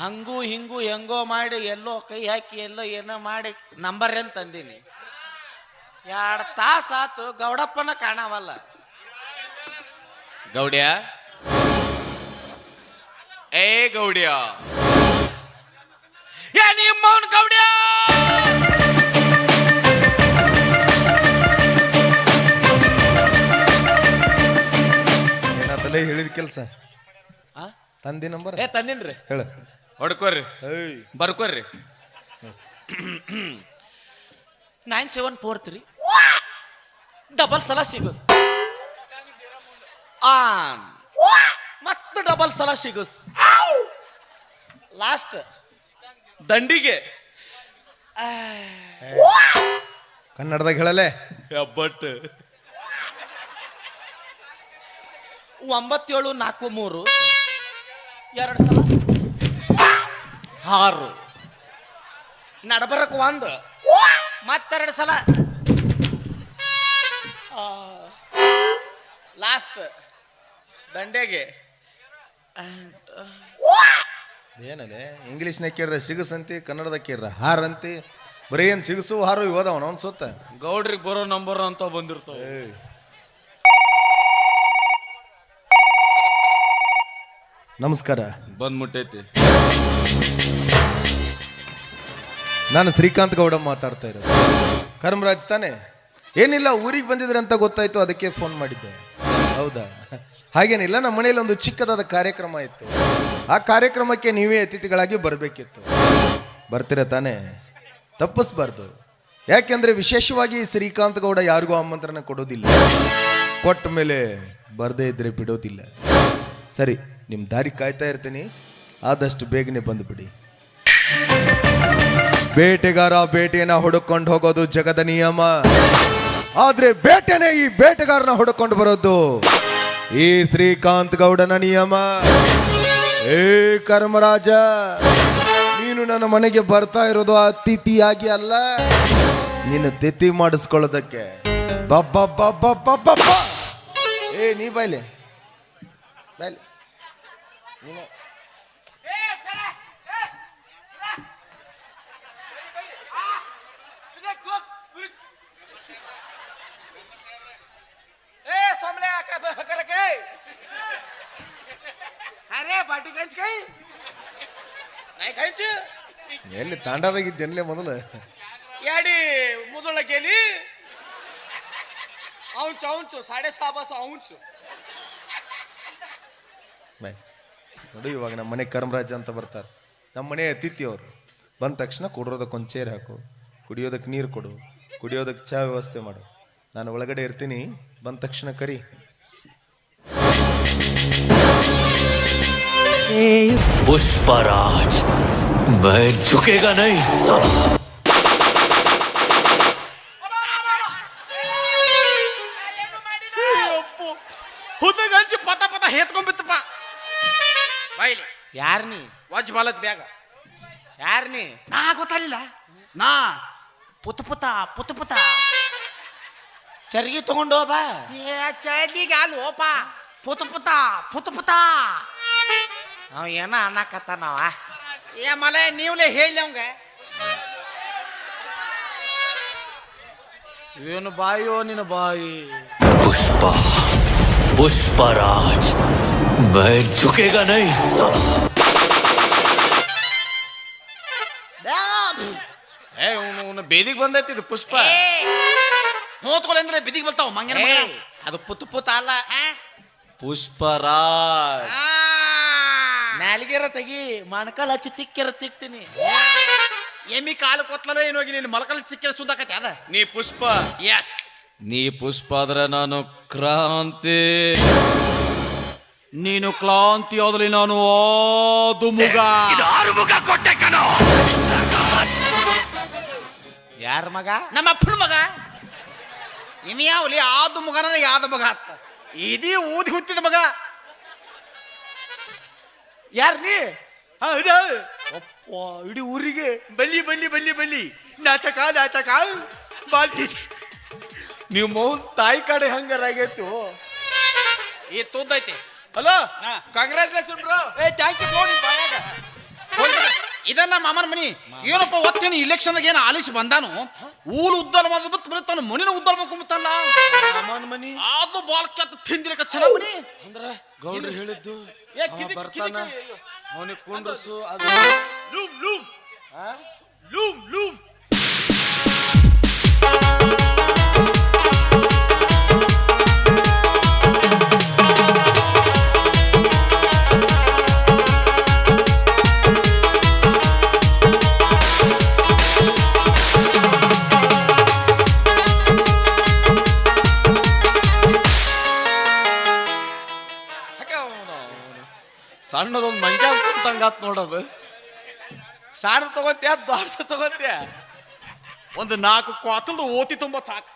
ಹಂಗೂ ಹಿಂಗೂ ಹೆಂಗೋ ಮಾಡಿ ಎಲ್ಲೋ ಕೈ ಹಾಕಿ ಎಲ್ಲೋ ಏನೋ ಮಾಡಿ ನಂಬರ್ ಏನ್ ತಂದೀನಿ. ಎರಡು ತಾಸ ಆತು ಗೌಡಪ್ಪನ ಕಾಣವಲ್ಲ. ಗೌಡ್ಯ? ಏ ಗೌಡ್ಯ. ಏ ನಿಮ್ಮವನ್ ಗೌಡ್ಯ! ಏನಾತಲೇ ಹೇಳಿದ ಕೆಲಸ? ಆ? ತಂದಿ ನಂಬರ್? ಏ ತಂದಿನ್ರಿ. ಹೇಳ. ಹೊಡ್ಕೋರಿ ಬರ್ಕೋರಿ nine seven four three double ಸಲ ಸಿಗುಸ್ ಆನ್. ಮತ್ತೆ ಡಬಲ್ ಸಲ ಸಿಗುಸ್ ಲಾಸ್ಟ್ ದಂಡಿಗೆ. ಕನ್ನಡದಾಗ ಹೇಳಲೆ? ಬಟ್ ಒಂಬತ್ತೇಳು ನಾಲ್ಕು ಮೂರು. ಎರಡು ಸಲ. ಆರು ನಡಬರಕ್ ಒಂದು. ಮತ್ತೆರಡು ಸಲ. ಲಾಸ್ಟ್. ದಂಡೆಗೆ. ಏನಲೆ? ಇಂಗ್ಲೀಷ್ನಾಗ ಕೇಳ್ರೆ ಸಿಗಸಂತಿ ಕನ್ನಡದಾಗ ಕೇಳ್ರ ಹಾರಂತಿ. ಅಂತಿ ಬರೀ ಏನ್ ಸಿಗಸು ಹಾರು ಇವದವನ ಅವ್ನು ಸುತ್ತ ಗೌಡ್ರಿಗೆ ಬರೋ ನಂಬರ್ ಅಂತ ಬಂದಿರ್ತಾವ. ಏಯ್. ನಮಸ್ಕಾರ. ಬಂದ್ಬಿಟ್ಟೈತಿ ನಾನು ಶ್ರೀಕಾಂತ್ ಗೌಡ ಮಾತಾಡ್ತಾ ಇರೋದು. ಕರ್ಮರಾಜ್ ತಾನೆ? ಏನಿಲ್ಲ, ಊರಿಗೆ ಬಂದಿದ್ರೆ ಅಂತ ಗೊತ್ತಾಯ್ತು, ಅದಕ್ಕೆ ಫೋನ್ ಮಾಡಿದ್ದೆ. ಹೌದಾ? ಹಾಗೇನಿಲ್ಲ, ನಮ್ಮ ಮನೇಲಿ ಒಂದು ಚಿಕ್ಕದಾದ ಕಾರ್ಯಕ್ರಮ ಇತ್ತು. ಆ ಕಾರ್ಯಕ್ರಮಕ್ಕೆ ನೀವೇ ಅತಿಥಿಗಳಾಗಿ ಬರಬೇಕಿತ್ತು. ಬರ್ತೀರ ತಾನೆ? ತಪ್ಪಿಸ್ಬಾರ್ದು. ಯಾಕೆಂದ್ರೆ ವಿಶೇಷವಾಗಿ ಶ್ರೀಕಾಂತ್ ಗೌಡ ಯಾರಿಗೂ ಆಮಂತ್ರಣ ಕೊಡೋದಿಲ್ಲ. ಕೊಟ್ಟ ಮೇಲೆ ಬರದೇ ಇದ್ರೆ ಬಿಡೋದಿಲ್ಲ. ಸರಿ ನಿಮ್ಮ ದಾರಿ ಕಾಯ್ತಾ ಇರ್ತೀನಿ. ಆದಷ್ಟು ಬೇಗನೆ ಬಂದುಬಿಡಿ. ಬೇಟೆಗಾರ ಬೇಟೆಯನ್ನ ಹುಡುಕೊಂಡು ಹೋಗೋದು ಜಗದ ನಿಯಮ. ಆದ್ರೆ ಬೇಟೆನೆ ಈ ಬೇಟೆಗಾರನ ಹುಡುಕೊಂಡು ಬರೋದು. ಈ ಶ್ರೀಕಾಂತ್ ಗೌಡನ ನಿಯಮ. ಏ ಕರ್ಮರಾಜ, ನೀನು ನನ್ನ ಮನೆಗೆ ಬರ್ತಾ ಇರೋದು ಅತಿಥಿಯಾಗಿ ಅಲ್ಲ. ನಿನ್ನ ತಿಥಿ ಮಾಡಿಸ್ಕೊಳ್ಳೋದಕ್ಕೆ. ಬಬ್ಬಬ್ಬಬ್ಬಬ್ಬಬ್ಬ. ಏ, ನೀ ಬಾಯ್ಲೆ ಬಾಯ್ಲೆ ನೀನು ಏ ಸೊಮ್ಲೆ ಕರಕೆ ಅರೆ ಬಾಟಿ ಕೈ ನೈ ಕಂಚ್ ಎಲ್ಲಿ ತಾಂಡದಾಗಿದ್ದೇನಲೇ ಮೊದಲು? ಯಾಡಿ ಮುದುಳ ಕೇಳಿ ಔಂಚ್ ಔಂಚು ಸಾಡೆ ಸಾಬಾಸ ಔಂಚು. ಬೈ ನೋಡಿ ಇವಾಗ ನಮ್ಮ ಮನೆ ಕರ್ಮರಾಜ ಅಂತ ಬರ್ತಾರೆ. ನಮ್ಮ ಮನೆ ಅತಿಥಿ ಅವರು ಬಂದ ತಕ್ಷಣ ಕುಡಿಯೋದಕ್ಕೆ ಒಂದು ಚೇರ್ ಹಾಕು. ಕುಡಿಯೋದಕ್ಕೆ ನೀರು ಕೊಡು. ಕುಡಿಯೋದಕ್ಕೆ ಚಹಾ ವ್ಯವಸ್ಥೆ ಮಾಡು ನಾನು ಒಳಗಡೆ ಇರ್ತೀನಿ ಬಂದ ತಕ್ಷಣ ಕರಿ पुष्पराज मैं झुकेगा नहीं साला ಹುದ್ದಗಂಚಿ ಪತ ಪತ ಹೇತ್ಕೊಂಡ್ಬಿತ್ತಪ್ಪ ಬೈಲಿ ಯಾರ್ ನೀ ವಜ್ ಬಾಲತ್ ಬ್ಯಾಗ ಯಾರ್ ನೀ ನಾ ಗೊತ್ತಲ್ಲ ನಾ ಪುತ ಪುತ ಪುತ ಪುತ ಚರ್ಗಿ ತಗೊಂಡು ಬಾ ಏ ಚಳಿಗೆ ಅಲ್ವೋಪ ಪುತ ಪುತ ಪುತ ಪುತ ಅವ ಏನ ಅನ್ನಕತ್ತಾನವ ಏ ಮಲೆ ನೀವ್ಲೆ ಹೇಳಿ ಅವಂಗ ಏನು ಬಾಯೋ ನಿನ್ನ ಬಾಯಿ पुष्पा पुष्पराज मैं झुकेगा नहीं साला ಅವನು ಬೇದಿಗೆ ಬಂದೈತಿ ಇದು ಪುಷ್ಪ. ಮೂತ್ಕೊಳ ಅಂದ್ರೆ ಬಿದಿಗೆ ಬರ್ತಾವ ಮಂಗನ ಮಗ ಅದು ಪುತ್ ಪುತ್ ಅಲ್ಲ? ಪುಷ್ಪರಾಜ್. ನಾಲಿಗೆರ ತೆಗಿ ಮಣಕಾಲ್ ಹಚ್ಚಿ ತಿಕ್ಕಿರ ತಿಕ್ತೀನಿ. ಎಮ್ಮಿ ಕಾಲು ಕೊತ್ತಲೋ ಏನು ಹೋಗಿ ನೀನು ಮೊಳಕಲ್ ಸಿಕ್ಕಿರ ಸುದ್ದಾಕತಿ ಅದ? ನೀ ಪುಷ್ಪ. ಎಸ್ ನೀ ಪುಷ್ಪ ಆದ್ರೆ ನಾನು ಕ್ರಾಂತಿ. ನೀನು ಕ್ಲಾಂತಿ ಆದ್ರೆ ನಾನು ಆದು ಮುಗ. ಯಾರ ಮಗ? ನಮ್ಮ ಅಪ್ಪನ ಮಗ. ಇನ್ಯಾವಲಿ ಯಾವಲಿ ಆದು ಮಗನ ಯಾದ ಮಗ ಅತ್ತ ಇದೀ ಊದಿ ಹುತ್ತಿದ ಮಗ. ಯಾರ್ ನೀ? ಹೌದು ಅಪ್ಪ ಇಡೀ ಊರಿಗೆ ಬಲ್ಲಿ ಬಲ್ಲಿ ಬಲ್ಲಿ ಬಲ್ಲಿ. ನಾಟಕ ನಾಟಕ. ಬಾಲ್ಟಿ. ನೀವು ಮೌ ತಾಯಿ ಕಡೆ ಹಂಗಾರಾಗೈತು ಈ ತುದ್ದೈತಿ. ಹಲೋ. ಕಂಗ್ರಾಚುಲೇಷನ್ ಬ್ರೋ ಏ ಥ್ಯಾಂಕ್ ಯು ನೋಡಿ ಇದನ್ನ ಮಾಮನ ಮನಿ. ಏನಪ್ಪ ಒತ್ತೇನು ಇಲೆಕ್ಷನ್ ಏನು ಆಲಿಸಿ ಬಂದಾನು? ಊಲ್ ಉದ್ದಲ್ ಬಿತ್ತು ಬರುತ್ತಾನ ಮನಿನ ಉದ್ದಾಲ ಮಾಡ್ಕೊಂಬತ್ತಲ್ಲ ಮಾಮನ ಮನಿ? ಅದು ಬಾಲ್ ಕೆತ್ತ ತಿಂದಿರಕ ಚೆನ್ನಾಗ್ ಮನಿ. ಅಂದ್ರ ಗೌಡ್ರು ಹೇಳಿದ್ದು ಏ, ಕಿರಿಕ್- ಬರ್ತಾನ. ಅವನಿಗೆ ಕುಂಡ್ರಸು ಅದು ಲೂಮ್ ಲೂಮ್. Loom loom. ಸಣ್ಣದೊಂದು ಮಂಗ್ಯ ತಂಗಾತ್ ನೋಡೋದು. ಸಣ್ಣ ತಗೋತ್ಯ ದೊಡ್ಡ ತಗೋತ್ಯ? ಒಂದು ನಾಲ್ಕು ಕ್ವಾತಲ್ದು ಓತಿ ತುಂಬ ಸಾಕು.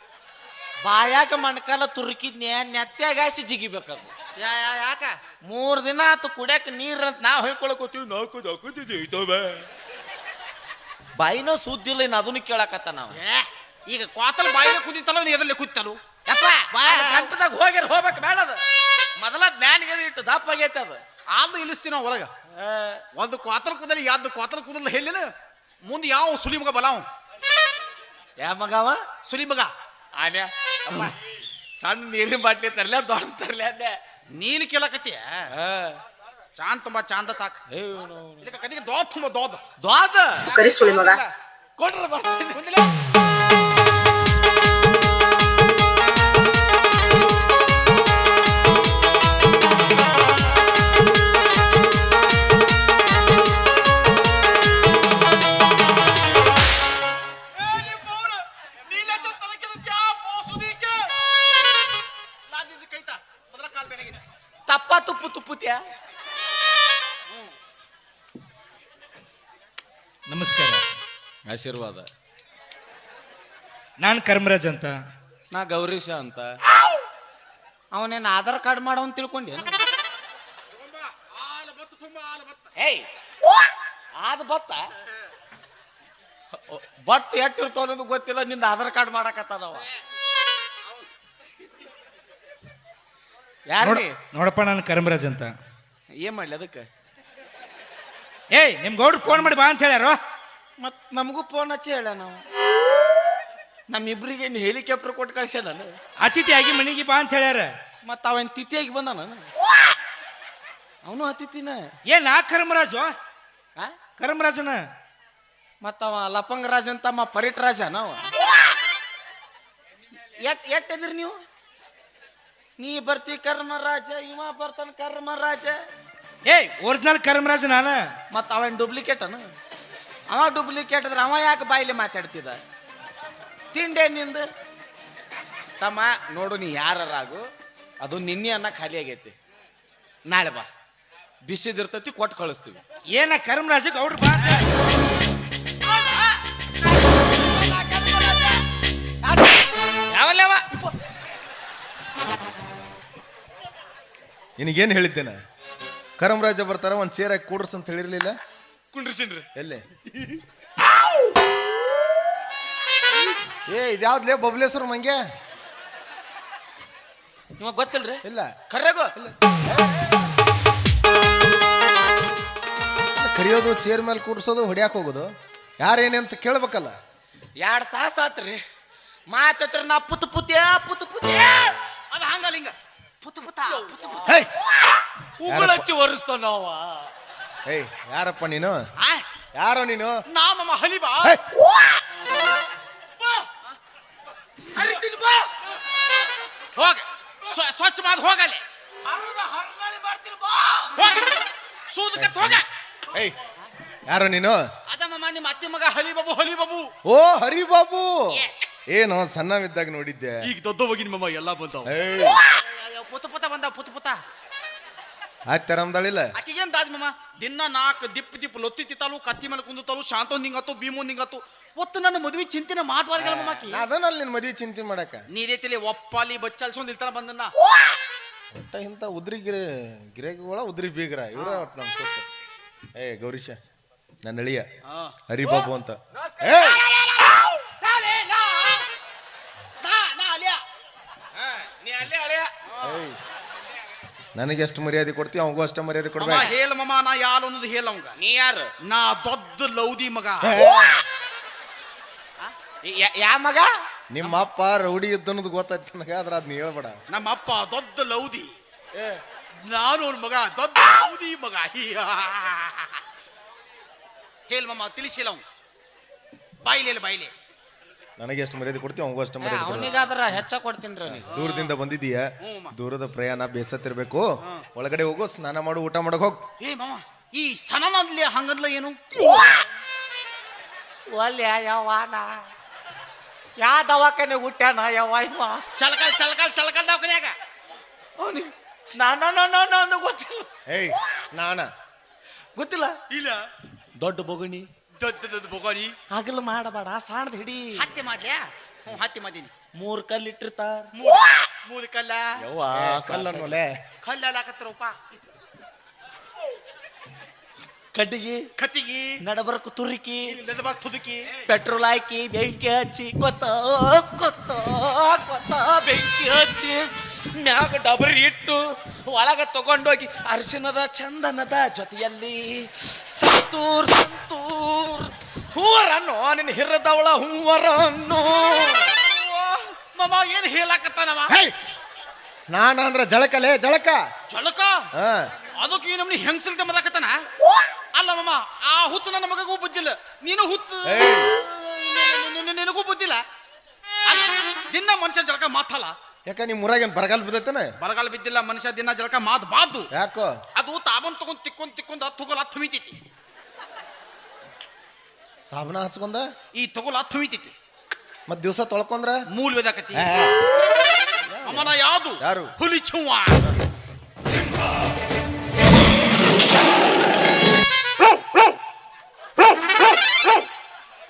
ಬಾಯಾಗ ಮಣ್ಕಾಲ ತುರುಕಿದ್ನೇ ನೆತ್ಯಾಗಾಸಿ ಜಿಗಿಬೇಕದು. ಯಾ ಯಾ ಯಾಕ? ಮೂರ್ ದಿನ ಆತು ಕುಡ್ಯಾಕ ನೀರ್ ಅಂತ ನಾ ಹೊಯ್ಕೊಳಕೋತೀವಿ ನಾಲ್ಕು ಹಾಕೋತಿದ್ದೇವೆ ಬಾಯಿನೋ ಸುದ್ದಿಲ್ಲ ಇನ್ನು ಅದನ್ನು ಕೇಳಕತ್ತ ನಾವು. ಈಗ ಕ್ವಾತಲ್ ಬಾಯಿನ ಕುದಿತಲ್ಲ ನೀ ಎದರಲ್ಲಿ ಕುದಿತಲು ಯಪ್ಪ ಗಂಟದಾಗ ಹೋಗ್ಯಾರ ಹೋಗ್ಬೇಕು ಬೇಡದ ಮೊದಲ ಜ್ಞಾನಿಗೆ ಇಟ್ಟು ದಪ್ಪ ಆಗೈತೆ ಅದು. ಆದು ಇಲ್ಲಿಸ್ತೀವಿ ನಾವು ಹೊರಗ. ಒಂದು ಕ್ವಾತ್ರ ಕುದಲಿ ಯಾವ್ದು ಕ್ವಾತ್ರ ಕುದಲ್ ಹೇಳಿನ ಮುಂದೆ ಯಾವ ಸುಲಿ ಮಗ ಬಲಾವ್ ಯಾ ಅವ? ಸುಲಿ ಮಗ. ಆನೆ. ಅಮ್ಮ ಸಣ್ಣ ನೀರಿನ ಬಾಟ್ಲಿ ತರ್ಲೆ ದೊಡ್ಡ ತರ್ಲೆ ಅಂದೆ. ನೀಲಿ ಕೇಳಕತ್ತೀಯ? ಚಾಂದ್ ತುಂಬಾ ಚಾಂದ ಸಾಕ್. ಇದಕ್ಕೆ ಕದಿಗೆ ದೋದ್ ತುಂಬಾ ದೋದ್. ದ್ವಾದ ಕರಿ ಸುಳಿ ಮಗ. ಕೊಡ್ರ ಬರ್ತೀನಿ. ತಪ್ಪ ತುಪ್ಪು ತುಪ್ಪುತ್ಯಾ? ನಮಸ್ಕಾರ. ಆಶೀರ್ವಾದ. ನಾನು ಕರ್ಮರಾಜ್ ಅಂತ. ನಾ ಗೌರೀಶ ಅಂತ. ಅವನೇನು ಆಧಾರ್ ಕಾರ್ಡ್ ಮಾಡೋ ಅಂತ ತಿಳ್ಕೊಂಡೆ ಏಯ್! ಆದ ಬತ್ತ? ಬಟ್ ಎಟ್ಟಿರ್ತಾವ ಅನ್ನೋದು ಗೊತ್ತಿಲ್ಲ ನಿಂದ ಆಧಾರ್ ಕಾರ್ಡ್ ಮಾಡಕತ್ತಾನವ. ಯಾರು ನೋಡ್- ನೋಡಪ್ಪ ನಾನು ಕರ್ಮರಾಜ್ ಅಂತ. ಏನ್ ಮಾಡ್ಲಿ ಅದಕ್ಕೆ? ಏಯ್ ನಿಮ್ ಗೌಡ್ರು ಫೋನ್ ಮಾಡಿ ಬಾ ಅಂತ ಹೇಳ್ಯಾರು? ಮತ್ ನಮಗೂ ಫೋನ್ ಹಚ್ಚಿ ಹೇಳ ನಾವು. ನಮ್ಮಿಬ್ರಿಗೆ ಹೆಲಿಕಾಪ್ಟರ್ ಕೊಟ್ಟು ಕಳ್ಸ್ಯಾನ ಆಗಿ ಮನೆಗೆ ಬಾ ಅಂತ ಹೇಳ್ಯಾರ. ಮತ್ತ ಅವನ್ ತಿಥಿಯಾಗಿ ಬಂದ ನಾನು ಅವನು ಅತಿಥಿನ. ಏನ್ ನಾ ಕರ್ಮರಾಜು? ಆ? ಕರ್ಮರಾಜನ? ಮತ್ತ ಅವ ಲಪಂಗ ರಾಜ ಅಂತ ಅಮ್ಮ ಪರಿಟ್ ರಾಜ ನಾವು ಎಟ್ ಎದ್ರಿ ನೀವು? ನೀ ಬರ್ತಿ ಕರ್ಮರಾಜ ಇವ ಬರ್ತಾನ ಕರ್ಮರಾಜ ಏಯ್ ಒರಿಜಿನಲ್ ಕರ್ಮರಾಜ ನಾನ ಮತ್ತ ಅವನ್ ಡೂಪ್ಲಿಕೇಟ್ ಅನ ಅವ ಡೂಪ್ಲಿಕೇಟ್ ಅಂದ್ರೆ ಅವ ಯಾಕೆ ಬಾಯಿಲಿ ಮಾತಾಡ್ತಿದ್ದ ತಿಂಡೆ ನಿಂದ ತಮ್ಮ ನೋಡು ನೀ ಯಾರಾಗು ಅದು ನಿನ್ನೆ ಅನ್ನ ಖಾಲಿ ಆಗೈತಿ ನಾಳೆ ಬಾ ಬಿಸಿದಿರ್ತೈತಿ ಕೊಟ್ಟು ಕಳಿಸ್ತೀವಿ ಏನ ಕರ್ಮರಾಜ ಗೌಡ್ರು ಬಾ ಅಂತ ನಿನಗೇನು ಹೇಳಿದ್ದೇನೆ? ಕರಮರಾಜ ಬರ್ತಾರ ಒಂದು ಚೇರ್ ಹಾಕಿ ಕೂಡ್ರಸ್ ಅಂತ ಹೇಳಿರ್ಲಿಲ್ಲ? ಕುಂಡ್ರಿಸಿನ್ರಿ. ಎಲ್ಲೇ? ಏ ಇದ್ಯಾವ್ದ್ಲೇ ಬಬ್ಲೇಶ್ವರ ಮಂಗೆ ನಿಮಗೆ ಗೊತ್ತಿಲ್ರಿ? ಇಲ್ಲ. ಕರ್ರೆಗೋ! ಕರಿಯೋದು ಚೇರ್ ಮೇಲೆ ಕೂಡ್ಸೋದು ಹೊಡ್ಯಾಕ್ ಹೋಗೋದು. ಯಾರೇನೆ ಅಂತ ಕೇಳ್ಬೇಕಲ್ಲ? ಎರಡು ತಾಸ ಆತ್ರಿ. ಮಾತತ್ರ ನಾ ಪುತ್ ಪುತ್ಯ ಪುತ್ ಪುತ್ಯ! ಅದು ಹಂಗಲ್ಲ ಹಿಂಗ. ಪುತ್ ಪುತ ಪುತ್ ಪುತ. ಹೇಯ್ ಉಗುಳ ಹಚ್ಚಿ ಒರೆಸ್ತಾವ ನಾವ. ಏಯ್ ಯಾರಪ್ಪ ನೀನು? ಆ, ಯಾರೋ ನೀನು? ನಾಮಮ್ಮ ಹಲಿಬಾ ಬಾ. ಹರಿತೀನಿ ಬಾ. ಹೋಗ. ಸ್ವ- ಸ್ವಚ್ಛ ಮಾಡ್ ಹೋಗಲ್ಲಿ ಹೋಗ. ಸೂದಕತ್ ಹೋಗ. ಏಯ್ ಯಾರೋ ನೀನು? ಅದಮ್ಮ ನಿಮ್ಮ ಅತ್ತೆ ಮಗ ಹಲಿ ಬಾಬು ಹಲಿ ಬಾಬು ಓ ಹರಿಬಾಬು! ಏನು ಸಣ್ಣವಿದ್ದಾಗ ನೋಡಿದ್ದೆ. ಈಗ ದೊಡ್ಡ ಹೋಗಿ ನಿಮ್ಮಮ್ಮ ಎಲ್ಲ ಬಂತಾವ ಏಯ್ ಪುತ ಪುತ ಬಂದ ಪುತ ಪುತ ಆಯ್ತು ತರಮ್ದಾಳಿಲ್ಲ ಆಕಿಗೇನ್ ದಾದ್ ಮಾಮ? ದಿನ ನಾಲ್ಕು ದಿಪ್ಪ ದಿಪ್ ಲೊತ್ತಿ ತಿತ್ತಲು ಕತ್ತಿ ಮೇಲೆ ಕುಂದುತ್ತಲು ಶಾಂತೊಂದ್ ನಿಂಗತ್ತು ಭೀಮೊಂದ್ ಹಿಂಗತ್ತು ಒತ್ತು ನನ್ನ ಮದುವೆ ಚಿಂತಿನ ಮಾತುವಾರಿಗಳ ಮಮ್ಮಕಿ ಅದನ್ನ ನಿನ್ನ ಮದ್ವಿ ಚಿಂತೆ ಮಾಡಕ. ನೀರೇತಿಲಿ ಒಪ್ಪಾಲಿ ಬಚ್ಚಲ್ಸೊಂದ್ ಇಲ್ತಾನ ಬಂದನ್ನ. ಒಟ್ಟ ಇಂಥ ಉದ್ರಿ ಗಿರೆ ಗಿರೆಗಳ ಉದ್ರಿ ಬೀಗರ ಇವರ ಒಟ್ಟು ನಮ್ಮ ಏ ಗೌರೀಶ ನನ್ನ ಅಳಿಯ ಹರಿಬಾಬು ಅಂತ. ಏಯ್! ನೀ ಏಯ್. ನನಗೆ ಎಷ್ಟು ಮರ್ಯಾದೆ ಕೊಡ್ತೀವಿ ಅವಗೂ ಅಷ್ಟೇ ಮರ್ಯಾದೆ ಮಮ್ಮ ಕೊಡ್ಬೇಕು ಹೇಳ ಮಮ್ಮ ನಾ ಯಾರು ಅನ್ನೋದು ಹೇಳ ಅವಂಗ. ನೀ ಯಾರು? ನಾ ದೊಡ್ಡ ಲೌದಿ ಮಗ. ಯಾ- ಯಾ ಮಗ? ನಿಮ್ಮ ಅಪ್ಪ ರೌಡಿ ಇದ್ದನ್ನೋದು ಗೊತ್ತಾಯ್ತು ನನಗೆ ಆದ್ರೆ ಅದನ್ನ ಹೇಳ್ಬೇಡ. ನಮ್ಮ ಅಪ್ಪ ದೊಡ್ಡ ಲೌದಿ. ನಾನು ಅವ್ನ ಮಗ ದೊಡ್ಡ ಲೌದಿ ಮಗ. ಹೇಳ ಮಮ್ಮ ತಿಳಿಸಿಲ್ಲ ಅವ್ನು ಬಾಯಿಲೆ ಬಾಯಿಲೆ. ನನಗೆ ಎಷ್ಟು ಮರ್ಯಾದೆ ಕೊಡ್ತೀವಿ ಅವ್ಗೂ ಅಷ್ಟು ಮರ್ಯಾದೆ ಕೊಡ್ಬೇಕು ಅವನಿಗಾದ್ರ ಹೆಚ್ಚ ಕೊಡ್ತೀನಿ ಅವನಿಗೆ ದೂರದಿಂದ ಬಂದಿದೀಯ? ದೂರದ ಪ್ರಯಾಣ ಬೇಸತ್ತಿರ್ಬೇಕು. ಒಳಗಡೆ ಹೋಗು ಸ್ನಾನ ಮಾಡು ಊಟ ಮಾಡಕ್ ಹೋಗ್. ಏ ಮಾಮ ಈ ಸನನದ್ಲಿ ಹಂಗದ್ಲ ಏನು? ಒಲ್ಯ ನಾ ಯಾ ದವಾಖಾನೆ ಹುಟ್ಟ್ಯಾನ ಯವ್ವ ಇವ? ಚಲಕಲ್ ಚಲಕಲ್ ಚಲಕಲ್ ದವಾಖಾನ್ಯಾಗ. ಅವನಿಗೆ ನಾನು ನಾನು ಗೊತ್ತಿಲ್ಲ. ಏಯ್ ಸ್ನಾನ. ಗೊತ್ತಿಲ್ಲ? ಇಲ್ಲ. ದೊಡ್ಡ ಬೊಗಣಿ. ದೊಡ್ಡ ಹಗಲ್ ಬೊಗಾನಿ ಹಗಲು ಮಾಡಬೇಡ ಸಾಣದ್ ಹಿಡಿ. ಹತ್ತಿ ಮಾಡ್ಲ್ಯಾ ಹ್ಞೂ ಹತ್ತಿ ಮಾಡೀನಿ ಮೂರ್ ಕಲ್ ಇಟ್ಟಿರ್ತಾರ. ಮೂರು ಕಲ್ಲ. ಯವ್ವ? ಕಲ್ಲನ್ನೋಲೆ ಕಲ್ಲ. ಹಾಕತ್ತಾರಪ್ಪ ಕಡ್ಡಿಗೆ ಕತ್ತಿಗಿ. ನಡಬರ್ಕು ತುರುಕಿ. ನೆದಬಾಗ್ ತುದುಕಿ. ಪೆಟ್ರೋಲ್ ಹಾಕಿ ಬೆಂಕಿ ಹಚ್ಚಿ ಕೊತ್ತ ಕೊತ್ತ ಕೊತ್ತ ಬೆಂಕಿ ಹಚ್ಚಿ ಮ್ಯಾಗ ಡಬರಿ ಇಟ್ಟು ಒಳಗ ತಗೊಂಡೋಗಿ ಅರಿಶಿನದ ಚಂದನದ ಜೊತೆಯಲ್ಲಿ ಸಂತೂರ್ ಸಂತೂರ್. ಹೂವರನ್ನು ನಿನ್ನ ಹಿರದವಳ ಹೂವರನ್ನು. ಮಮ್ಮ ಏನ್ ಹೇಳಕತ್ತಾನವ! ಸ್ನಾನ ಅಂದ್ರ ಜಳಕಲೇ ಜಳಕ. ಜಳಕ? ಹಾ. ಅದಕ್ಕೆ ಈ ನಮ್ನಿ ಹೆಂಗಸಲ್ಕ ಮದಾಕತ್ತಾನ ಅಲ್ಲ ಮಮ್ಮ ಆ ಹುಚ್ಚು ನನ್ನ ಮಗಗೂ ಬುದ್ಧಿಲ್ಲ. ನೀನು ಹುಚ್ಚು. ನಿನಗೂ ಬುದ್ಧಿಲ್ಲ. ಅಲ್ಲ ದಿನ ಮನುಷ್ಯ ಜಳಕ ಮಾತಲ್ಲ. ಯಾಕ ನಿಮ್ ಊರಾಗೇನ್ ಬರಗಾಲ ಬಿದ್ದೈತನ? ಬರಗಾಲ ಬಿದ್ದಿಲ್ಲ ಮನುಷ್ಯ ದಿನ ಜಳಕ ಮಾತ್ ಬಾದ್ದು. ಯಾಕೋ? ಅದು ತಾಬನ್ ತಗೊಂಡ್ ತಿಕ್ಕೊಂಡ್ ತಿಕ್ಕೊಂಡ್ ತುಗೋಲ್ ಹತ್ತು ಮಿತೈತಿ ಸಾಬನ ಹಚ್ಕೊಂಡ? ಈ ತೊಗೋಲ್ ಹತ್ತು ಮಿತೈತಿ ಮತ್ ದಿವಸ ತೊಳ್ಕೊಂಡ್ರ? ಮೂಲ ವೇದಾಕತಿ ಅಮ್ಮನ ಯಾವುದು? ಯಾರು? ಹುಲಿ ಚುವ್ವ.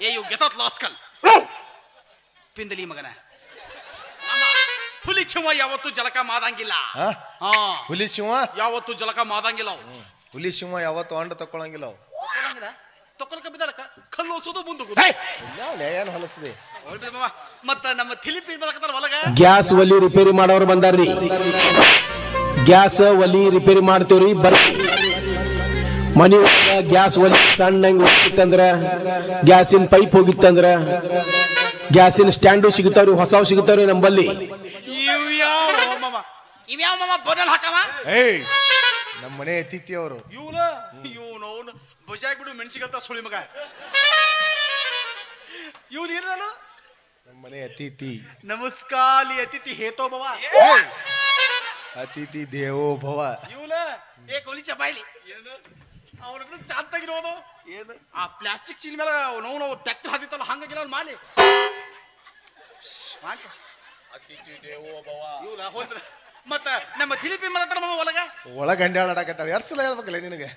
ಏ ಇವ್ ಗೆತತ್ ಲಾಸ್ಕಲ್. ಪಿಂದಲಿ ಮಗನ. ಅಮ್ಮ, ಹುಲಿ ಚುವ್ವ ಯಾವತ್ತು ಜಲಕ ಮಾದಂಗಿಲ್ಲ. ಹಾ? ಹಾ. ಹುಲಿ ಶಿವ ಯಾವತ್ತು ಜಲಕ ಮಾದಂಗಿಲ್ಲ ಅವು. ಹುಲಿ ಶಿವ ಯಾವತ್ತು ಅಂಡ ತಕೊಳಂಗಿಲ್ಲ ಅವು. ತಕೊಳಂಗಿಲ್ಲ ತೊಕೊಳಕ ಕಲ್ಲು ಓಸೋದು ಮುಂದೆ ಹೇಯ್! ಇದ್ಯಾವ್ಲೆ ಏನ್ ಹೊಲಸ್ದಿ ಮತ್ತ ನಮ್ಮ ತಿಲಿಪಿ ಬರಕತ್ತಾರ ಹೊಲಗ? ಗ್ಯಾಸ್ ಒಲಿ ರಿಪೇರಿ ಮಾಡೋರು ಬಂದಾರ್ರಿ. ಗ್ಯಾಸ್ ಒಲಿ ರಿಪೇರಿ ಮಾಡ್ತೇವ್ರಿ ಬರ್ ಮನಿ ಗ್ಯಾಸ್ ಒಲಿ ಸಣ್ಣ ಹೆಂಗ್ ಹೋಗಿತ್ತಂದ್ರ ಗ್ಯಾಸಿನ ಪೈಪ್ ಹೋಗಿತ್ತಂದ್ರ ಗ್ಯಾಸಿನ ಸ್ಟ್ಯಾಂಡು ಸಿಗುತ್ತಾವ್ರಿ ಹೊಸವ್ ಸಿಗುತ್ತಾವ್ರಿ ನಂಬಲ್ಲಿ. ಇವ್ ಯಾವ ಮಾಮ ಇವ್ ಯಾವ ಮಾಮ ಬದಲ್ ಹಾಕವ? ಏಯ್! ನಮ್ಮ ಮನೆ ಅತಿಥಿ ಅವರು. ಇವನ? ಇವನು ಬಜಾಗ್ ಬಿಡು ಮೆಣಸಿಗತ್ತ ಸುಳಿ ಮಗ. ಇವನು ನಾನು? ನಮ್ಮ ಮನೆ ಅತಿಥಿ. ನಮಸ್ಕಾಲಿ ಅತಿಥಿ ಹೇತೋ ಭವ! ಅತಿಥಿ ದೇವೋ ಭವ. ಇವನ? ಏ ಕೊಲಿ ಚಪಾಯಿಲಿ ಅವನ ಚಾಂತಾಗಿರೋದು ಏನು? ಆ ಪ್ಲಾಸ್ಟಿಕ್ ಚೀಲ ಮೇಲೆ ನೋವು ನಾವು ಟ್ಯಾಕ್ಟರ್ ಹಾದಿತ್ತಲ್ಲ ಹಂಗಾಗಿಲ್ಲ ಅವ್ನು ಮಾಲಿ. ಇವ್ನ ಹೋದ ಮತ್ತ ನಮ್ಮ ತಿಲಿಪಿ ಮಲತಾರ ನಮ್ಮ ಒಳಗ ಒಳಗ ಗಂಡ್ಯಾಳಾಡಕತ್ತಾಳ ಎರಡ್ ಸಲ ಹೇಳ್ಬೇಕಲ್ಲ ನಿನಗೆ?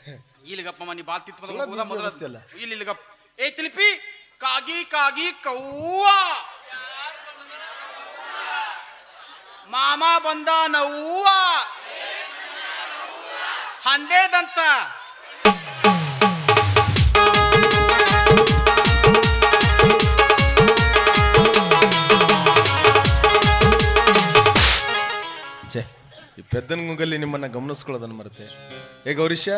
ಇಲ್ಲಿಗಪ್ಪ ನೀ ಬಾಲ್ ಸುಳ್ಳ ಬಸ್ತಿಯಲ್ಲ. ಇಲ್ಲಿ ಇಲ್ಲಿಗಪ್ಪ ಏ ತಿಲಿಪಿ ಕಾಗಿ ಕಾಗಿ ಕವ್ವ. ಮಾಮ ಬಂದ ನವ್ವ. ಹಂದೇದಂತ. ಈ ಪೆದ್ದನ ಗುಂಗಲ್ಲಿ ನಿಮ್ಮನ್ನ ಗಮನಿಸ್ಕೊಳ್ಳೋದನ್ನ ಮರತೆ. ಹೇ ಗೌರೀಶ?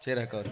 ಚೇರ್ ಹಾಕವ್ರಿ.